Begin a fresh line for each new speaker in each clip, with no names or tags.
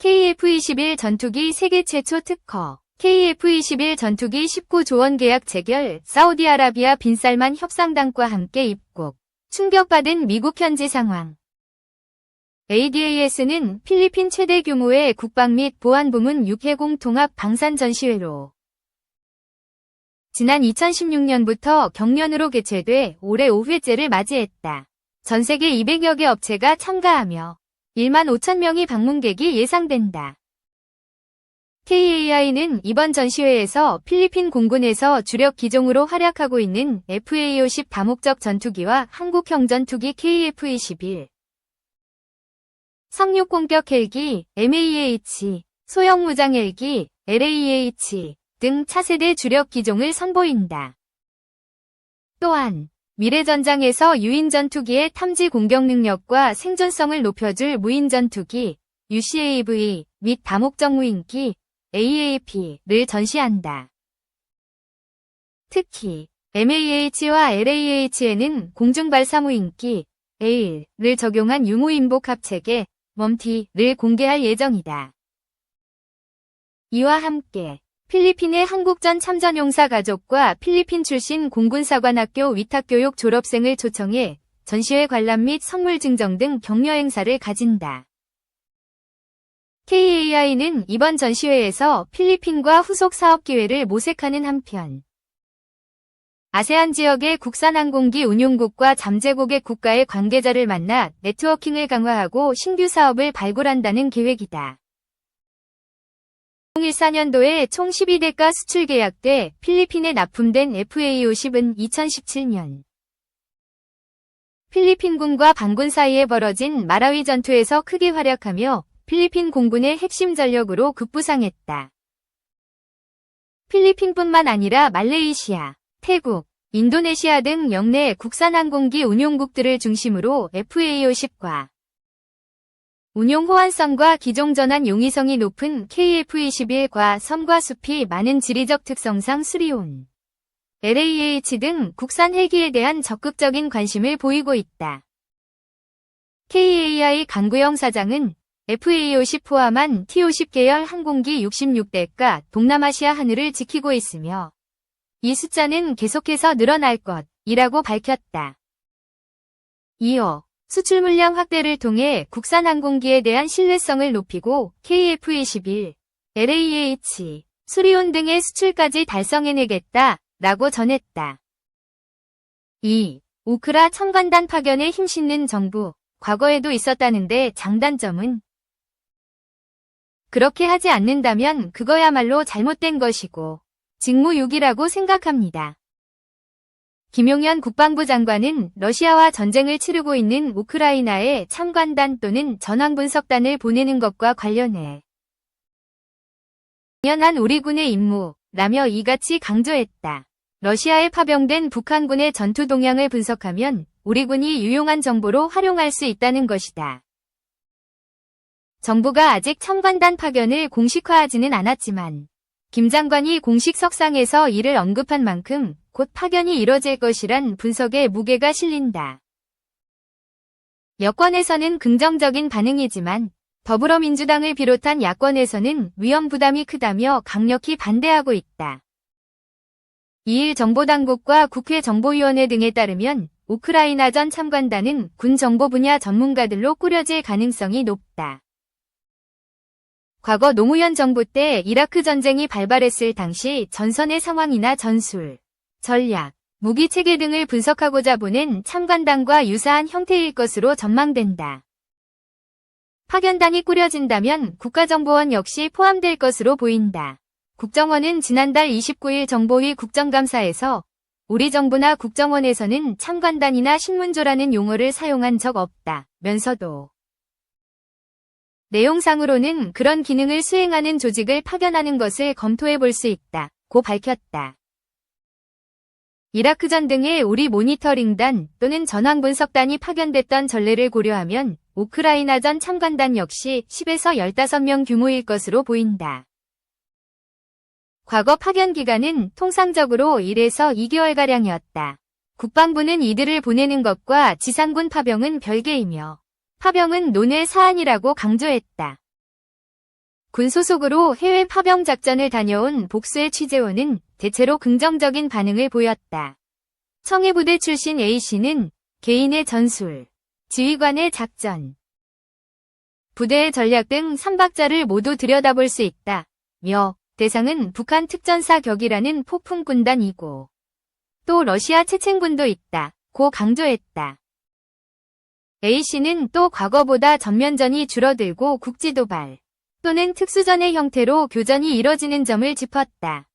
KF-21 전투기 세계 최초 특허. KF-21 전투기 19조원 계약 체결. 사우디아라비아 빈살만 협상단과 함께 입국. 충격받은 미국 현지 상황. ADAS는 필리핀 최대 규모의 국방 및 보안 부문 육해공 통합 방산 전시회로 지난 2016년부터 경년으로 개최돼 올해 5회째를 맞이했다. 전 세계 200여 개 업체가 참가하며 1만 5천 명이 방문객이 예상된다. KAI는 이번 전시회에서 필리핀 공군에서 주력 기종으로 활약하고 있는 FA-50 다목적 전투기와 한국형 전투기 KF-21, 상륙 공격 헬기 MAH, 소형 무장 헬기 LAH 등 차세대 주력 기종을 선보인다. 또한 미래 전장에서 유인 전투기의 탐지 공격 능력과 생존성을 높여줄 무인 전투기 UCAV 및 다목적 무인기 AAP를 전시한다. 특히 MAH와 LAH에는 공중발사 무인기 AI를 적용한 유무인복 합체계 멈티를 공개할 예정이다. 이와 함께 필리핀의 한국전 참전용사 가족과 필리핀 출신 공군사관학교 위탁교육 졸업생을 초청해 전시회 관람 및 선물 증정 등 격려 행사를 가진다. KAI는 이번 전시회에서 필리핀과 후속 사업 기회를 모색하는 한편 아세안 지역의 국산 항공기 운용국과 잠재고객 국가의 관계자를 만나 네트워킹을 강화하고 신규 사업을 발굴한다는 계획이다. 2014년도에 총 12대가 수출 계약돼 필리핀에 납품된 FA-50은 2017년 필리핀군과 반군 사이에 벌어진 마라위 전투에서 크게 활약하며 필리핀 공군의 핵심 전력으로 급부상했다. 필리핀뿐만 아니라 말레이시아, 태국, 인도네시아 등 영내 국산 항공기 운용국들을 중심으로 FA-50과 운용 호환성과 기종 전환 용이성이 높은 KF-21과 섬과 숲이 많은 지리적 특성상 수리온 LAH 등 국산 헬기에 대한 적극적인 관심을 보이고 있다. KAI 강구영 사장은 FA-50 포함한 T-50 계열 항공기 66대가 동남아시아 하늘을 지키고 있으며 이 숫자는 계속해서 늘어날 것이라고 밝혔다. 이어 수출 물량 확대를 통해 국산 항공기에 대한 신뢰성을 높이고 KF-21, LAH, 수리온 등의 수출까지 달성해내겠다 라고 전했다. 2. 우크라 첨관단 파견에 힘싣는 정부, 과거에도 있었다는데 장단점은 그렇게 하지 않는다면 그거야말로 잘못된 것이고 직무유기라고 생각합니다. 김용현 국방부 장관은 러시아와 전쟁을 치르고 있는 우크라이나에 참관단 또는 전황분석단을 보내는 것과 관련해 당연한 우리 군의 임무라며 이같이 강조했다. 러시아에 파병된 북한군의 전투 동향을 분석하면 우리 군이 유용한 정보로 활용할 수 있다는 것이다. 정부가 아직 참관단 파견을 공식화하지는 않았지만 김 장관이 공식 석상에서 이를 언급한 만큼 곧 파견이 이뤄질 것이란 분석에 무게가 실린다. 여권에서는 긍정적인 반응이지만 더불어민주당을 비롯한 야권에서는 위험 부담이 크다며 강력히 반대하고 있다. 이일 정보당국과 국회 정보위원회 등에 따르면 우크라이나 전 참관단은 군 정보 분야 전문가들로 꾸려질 가능성이 높다. 과거 노무현 정부 때 이라크 전쟁이 발발했을 당시 전선의 상황이나 전술, 전략, 무기 체계 등을 분석하고자 보낸 참관단과 유사한 형태일 것으로 전망된다. 파견단이 꾸려진다면 국가정보원 역시 포함될 것으로 보인다. 국정원은 지난달 29일 정보위 국정감사에서 우리 정부나 국정원에서는 참관단이나 신문조라는 용어를 사용한 적 없다. 면서도 내용상으로는 그런 기능을 수행하는 조직을 파견하는 것을 검토해 볼 수 있다. 고 밝혔다. 이라크전 등의 우리 모니터링단 또는 전황분석단이 파견됐던 전례를 고려하면 우크라이나전 참관단 역시 10에서 15명 규모일 것으로 보인다. 과거 파견 기간은 통상적으로 1에서 2개월가량이었다. 국방부는 이들을 보내는 것과 지상군 파병은 별개이며 파병은 논의 사안이라고 강조했다. 군 소속으로 해외 파병 작전을 다녀온 복수의 취재원은 대체로 긍정적인 반응을 보였다. 청해부대 출신 A씨는 개인의 전술, 지휘관의 작전, 부대의 전략 등 3박자를 모두 들여다볼 수 있다. 며 대상은 북한 특전사 격이라는 폭풍군단이고 또 러시아 체첸군도 있다. 고 강조했다. A씨는 또 과거보다 전면전이 줄어들고 국지도발 또는 특수전의 형태로 교전이 이뤄지는 점을 짚었다.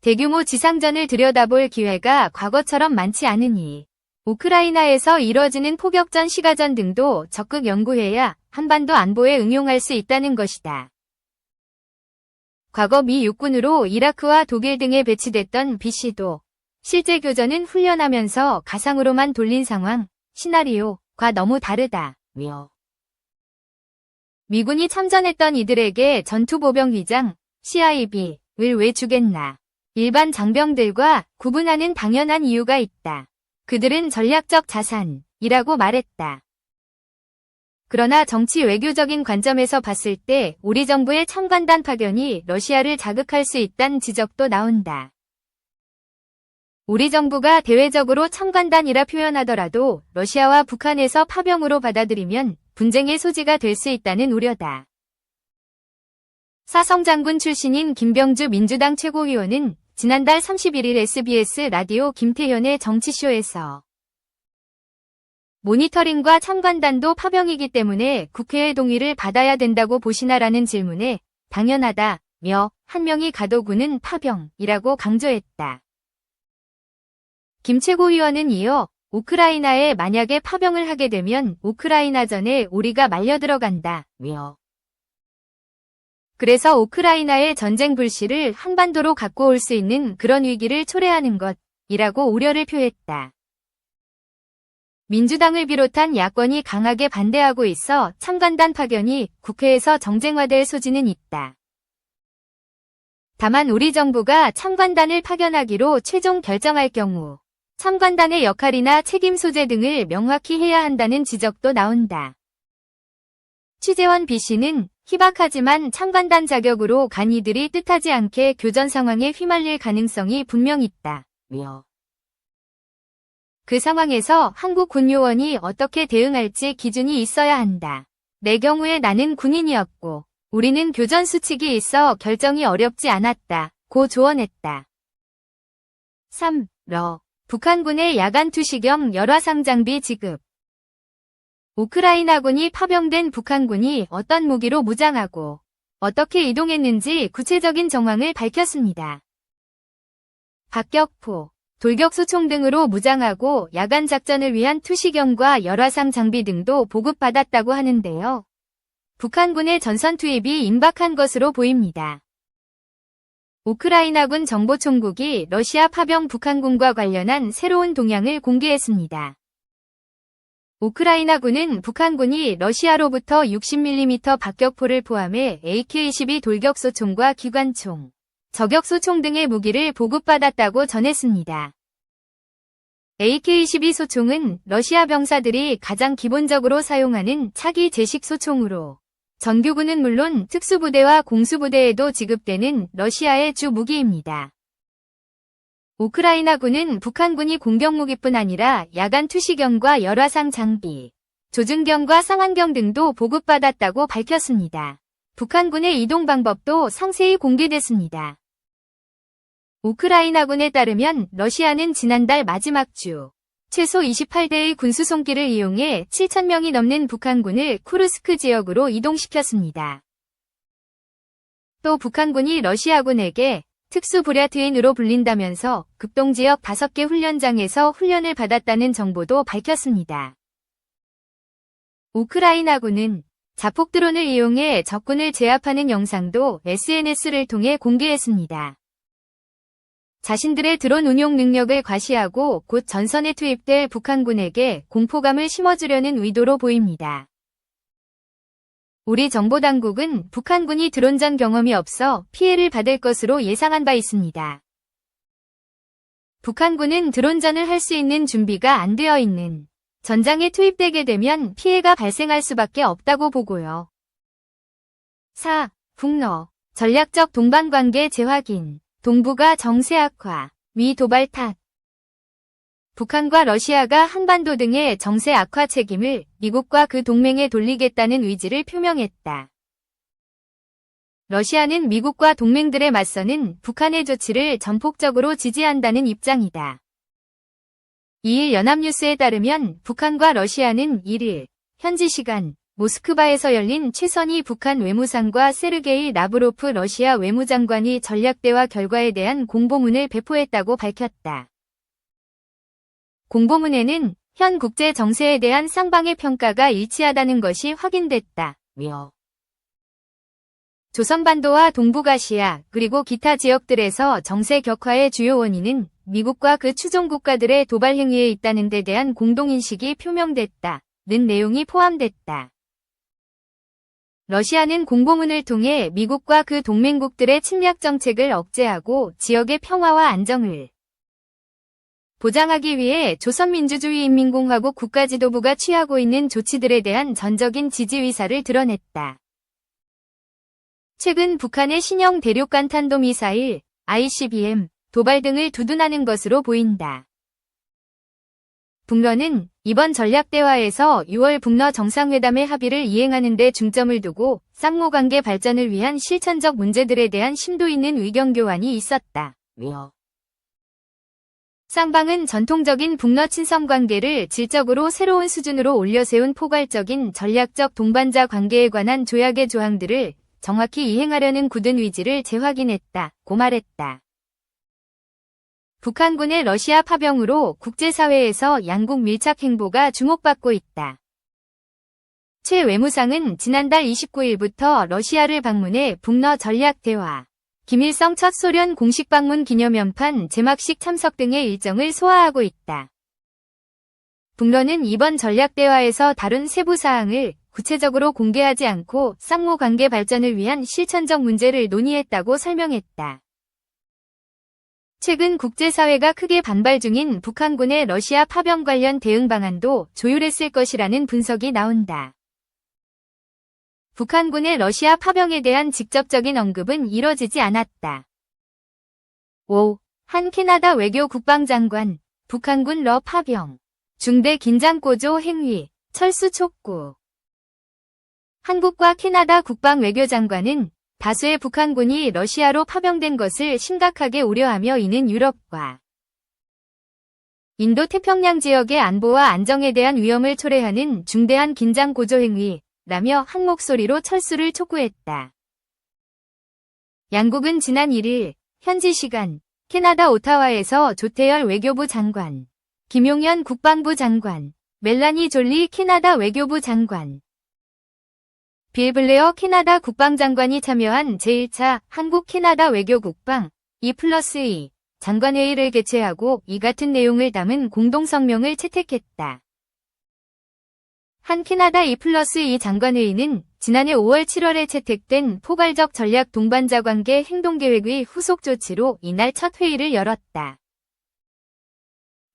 대규모 지상전을 들여다볼 기회가 과거처럼 많지 않으니 우크라이나에서 이뤄지는 포격전 시가전 등도 적극 연구해야 한반도 안보에 응용할 수 있다는 것이다. 과거 미 육군으로 이라크와 독일 등에 배치됐던 B씨도 실제 교전은 훈련하면서 가상으로만 돌린 상황, 시나리오과 너무 다르다. 며 미군이 참전했던 이들에게 전투보병 위장, CIB를 왜 주겠나. 일반 장병들과 구분하는 당연한 이유가 있다. 그들은 전략적 자산이라고 말했다. 그러나 정치 외교적인 관점에서 봤을 때 우리 정부의 첨관단 파견이 러시아를 자극할 수 있다는 지적도 나온다. 우리 정부가 대외적으로 첨관단이라 표현하더라도 러시아와 북한에서 파병으로 받아들이면 분쟁의 소지가 될 수 있다는 우려다. 사성 장군 출신인 김병주 민주당 최고위원은 지난달 31일 SBS 라디오 김태현의 정치쇼에서 모니터링과 참관단도 파병이기 때문에 국회의 동의를 받아야 된다고 보시나라는 질문에 당연하다며 한 명이 가도군은 파병이라고 강조했다. 김 최고위원은 이어 우크라이나에 만약에 파병을 하게 되면 우크라이나전에 우리가 말려 들어간다 며 그래서 우크라이나의 전쟁 불씨를 한반도로 갖고 올 수 있는 그런 위기를 초래하는 것이라고 우려를 표했다. 민주당을 비롯한 야권이 강하게 반대하고 있어 참관단 파견이 국회에서 정쟁화될 소지는 있다. 다만 우리 정부가 참관단을 파견하기로 최종 결정할 경우 참관단의 역할이나 책임 소재 등을 명확히 해야 한다는 지적도 나온다. 취재원 B씨는 희박하지만 참관단 자격으로 간 이들이 뜻하지 않게 교전 상황에 휘말릴 가능성이 분명 있다. 며. 그 상황에서 한국 군요원이 어떻게 대응할지 기준이 있어야 한다. 내 경우에 나는 군인이었고 우리는 교전 수칙이 있어 결정이 어렵지 않았다. 고 조언했다. 3. 러. 북한군의 야간 투시경 열화상 장비 지급 우크라이나군이 파병된 북한군이 어떤 무기로 무장하고 어떻게 이동했는지 구체적인 정황을 밝혔습니다. 박격포, 돌격소총 등으로 무장하고 야간 작전을 위한 투시경과 열화상 장비 등도 보급받았다고 하는데요. 북한군의 전선 투입이 임박한 것으로 보입니다. 우크라이나군 정보총국이 러시아 파병 북한군과 관련한 새로운 동향을 공개했습니다. 우크라이나군은 북한군이 러시아로부터 60mm 박격포를 포함해 AK-22 돌격소총과 기관총, 저격소총 등의 무기를 보급받았다고 전했습니다. AK-22 소총은 러시아 병사들이 가장 기본적으로 사용하는 차기 제식 소총으로 정규군은 물론 특수부대와 공수부대에도 지급되는 러시아의 주 무기입니다. 우크라이나군은 북한군이 공격무기뿐 아니라 야간 투시경과 열화상 장비, 조준경과 상한경 등도 보급받았다고 밝혔습니다. 북한군의 이동 방법도 상세히 공개됐습니다. 우크라이나군에 따르면 러시아는 지난달 마지막 주 최소 28대의 군수송기를 이용해 7천명이 넘는 북한군을 쿠르스크 지역으로 이동시켰습니다. 또 북한군이 러시아군에게 특수부랴트인으로 불린다면서 극동지역 5개 훈련장에서 훈련을 받았다는 정보도 밝혔습니다. 우크라이나군은 자폭 드론을 이용해 적군을 제압하는 영상도 SNS를 통해 공개했습니다. 자신들의 드론 운용 능력을 과시하고 곧 전선에 투입될 북한군에게 공포감을 심어주려는 의도로 보입니다. 우리 정보당국은 북한군이 드론전 경험이 없어 피해를 받을 것으로 예상한 바 있습니다. 북한군은 드론전을 할 수 있는 준비가 안 되어 있는 전장에 투입되게 되면 피해가 발생할 수밖에 없다고 보고요. 4. 북러. 전략적 동반관계 재확인. 동북아 정세 악화. 미 도발 탓. 북한과 러시아가 한반도 등의 정세 악화 책임을 미국과 그 동맹에 돌리겠다는 의지를 표명했다. 러시아는 미국과 동맹들에 맞서는 북한의 조치를 전폭적으로 지지한다는 입장이다. 2일 연합뉴스에 따르면 북한과 러시아는 1일 현지 시간 모스크바에서 열린 최선희 북한 외무상과 세르게이 라브로프 러시아 외무장관이 전략대화 결과에 대한 공보문을 배포했다고 밝혔다. 공보문에는 현 국제 정세에 대한 쌍방의 평가가 일치하다는 것이 확인됐다. 며 조선반도와 동북아시아 그리고 기타 지역들에서 정세 격화의 주요 원인은 미국과 그 추종 국가들의 도발 행위에 있다는 데 대한 공동인식이 표명됐다. 는 내용이 포함됐다. 러시아는 공보문을 통해 미국과 그 동맹국들의 침략 정책을 억제하고 지역의 평화와 안정을 보장하기 위해 조선민주주의인민공화국 국가지도부가 취하고 있는 조치들에 대한 전적인 지지 의사를 드러냈다. 최근 북한의 신형 대륙간 탄도미사일 ICBM 도발 등을 두둔하는 것으로 보인다. 북러는 이번 전략대화에서 6월 북러 정상회담의 합의를 이행하는 데 중점을 두고 쌍무관계 발전을 위한 실천적 문제들에 대한 심도 있는 의견 교환이 있었다. 며 쌍방은 전통적인 북러 친선 관계를 질적으로 새로운 수준으로 올려세운 포괄적인 전략적 동반자 관계에 관한 조약의 조항들을 정확히 이행하려는 굳은 의지를 재확인했다. 고 말했다. 북한군의 러시아 파병으로 국제사회에서 양국 밀착 행보가 주목받고 있다. 최 외무상은 지난달 29일부터 러시아를 방문해 북러 전략 대화, 김일성 첫 소련 공식 방문 기념연판 제막식 참석 등의 일정을 소화하고 있다. 북러는 이번 전략 대화에서 다룬 세부 사항을 구체적으로 공개하지 않고 쌍무 관계 발전을 위한 실천적 문제를 논의했다고 설명했다. 최근 국제사회가 크게 반발 중인 북한군의 러시아 파병 관련 대응 방안도 조율했을 것이라는 분석이 나온다. 북한군의 러시아 파병에 대한 직접적인 언급은 이뤄지지 않았다. 5. 한 캐나다 외교 국방장관, 북한군 러 파병, 중대 긴장 고조 행위, 철수 촉구. 한국과 캐나다 국방 외교장관은 다수의 북한군이 러시아로 파병된 것을 심각하게 우려하며 이는 유럽과 인도 태평양 지역의 안보와 안정에 대한 위험을 초래하는 중대한 긴장 고조 행위라며 한 목소리로 철수를 촉구했다. 양국은 지난 1일 현지 시간 캐나다 오타와에서 조태열 외교부 장관, 김용현 국방부 장관, 멜라니 졸리 캐나다 외교부 장관, 빌 블레어 캐나다 국방장관이 참여한 제1차 한국 캐나다 외교 국방 2 플러스 2 장관회의를 개최하고 이 같은 내용을 담은 공동성명을 채택했다. 한 캐나다 2 플러스 2 장관회의는 지난해 5월 7월에 채택된 포괄적 전략 동반자 관계 행동계획의 후속 조치로 이날 첫 회의를 열었다.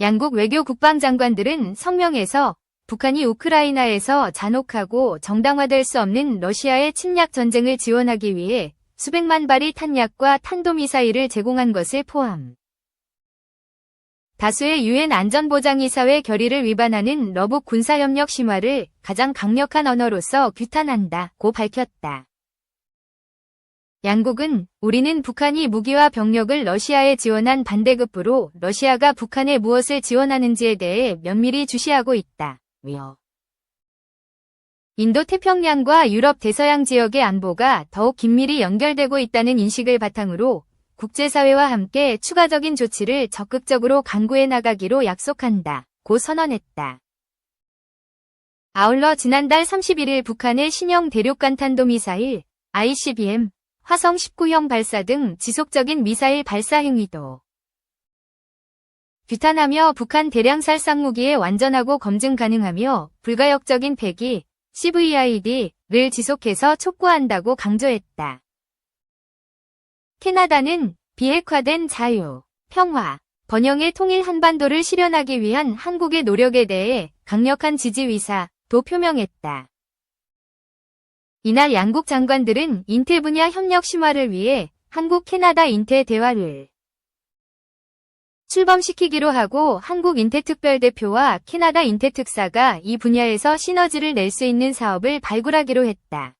양국 외교 국방장관들은 성명에서 북한이 우크라이나에서 잔혹하고 정당화될 수 없는 러시아의 침략 전쟁을 지원하기 위해 수백만 발의 탄약과 탄도미사일을 제공한 것을 포함. 다수의 유엔 안전보장이사회 결의를 위반하는 러북 군사협력 심화를 가장 강력한 언어로서 규탄한다 고 밝혔다. 양국은 우리는 북한이 무기와 병력을 러시아에 지원한 반대급부로 러시아가 북한에 무엇을 지원하는지에 대해 면밀히 주시하고 있다. 며 인도 태평양과 유럽 대서양 지역의 안보가 더욱 긴밀히 연결되고 있다는 인식을 바탕으로 국제사회와 함께 추가적인 조치를 적극적으로 강구해 나가기로 약속한다. 고 선언했다. 아울러 지난달 31일 북한의 신형 대륙간 탄도미사일 ICBM, 화성 19형 발사 등 지속적인 미사일 발사 행위도 규탄하며 북한 대량살 쌍무기에 완전하고 검증 가능하며 불가역적인 폐기 CVID를 지속해서 촉구한다고 강조했다. 캐나다는 비핵화된 자유, 평화, 번영의 통일 한반도를 실현하기 위한 한국의 노력에 대해 강력한 지지 의사도 표명했다. 이날 양국 장관들은 인텔 분야 협력 심화를 위해 한국 캐나다 인텔 대화를 출범시키기로 하고 한국 인텔특별대표와 캐나다 인텔특사가 이 분야에서 시너지를 낼 수 있는 사업을 발굴하기로 했다.